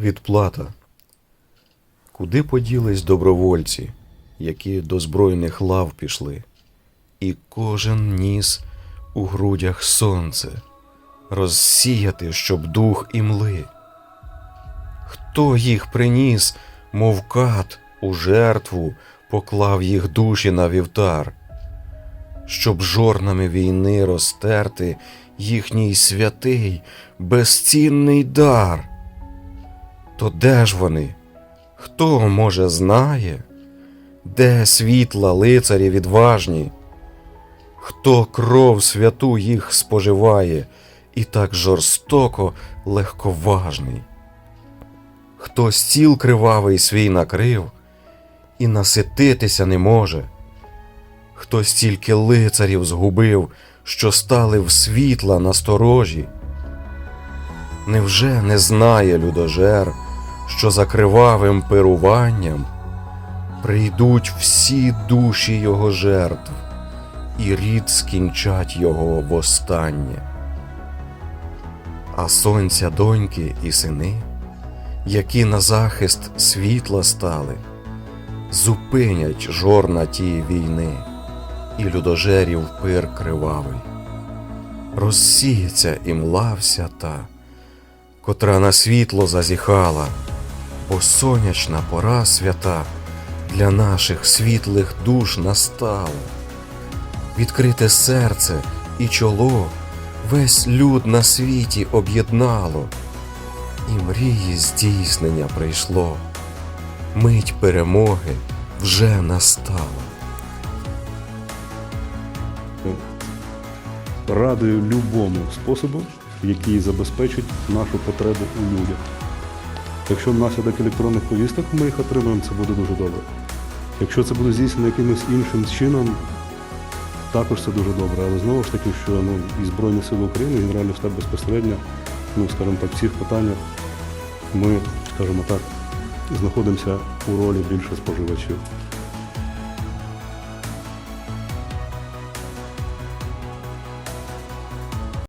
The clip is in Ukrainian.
Відплата. Куди поділись добровольці, які до збройних лав пішли, і кожен ніс у грудях сонце, розсіяти, щоб дух і мли. Хто їх приніс, мов кат, у жертву, поклав їх душі на вівтар, щоб жорнами війни розтерти їхній святий, безцінний дар. То де ж вони? Хто, може, знає? Де світла лицарі відважні? Хто кров святу їх споживає і так жорстоко легковажний? Хто стіл кривавий свій накрив і насититися не може? Хто стільки лицарів згубив, що стали в світла насторожі? Невже не знає людожер, що за кривавим пируванням прийдуть всі душі його жертв, і рід скінчать його востаннє? А сонця доньки і сини, які на захист світла стали, зупинять жорна тієї війни, і людожерів пир кривавий. Розсіється і мла вся та, котра на світло зазіхала, бо сонячна пора свята для наших світлих душ настала. Відкрите серце і чоло весь люд на світі об'єднало, і мрії здійснення прийшло, мить перемоги вже настала. радую любому способу, який забезпечить нашу потребу у людях. Якщо внаслідок електронних повісток ми їх отримаємо, це буде дуже добре. Якщо це буде здійснено якимось іншим чином, також це дуже добре. Але знову ж таки, що ну, і Збройні Сили України, і Генеральний штаб безпосередньо, ну, скажімо так, в цих питаннях ми, скажімо так, знаходимося у ролі більше споживачів.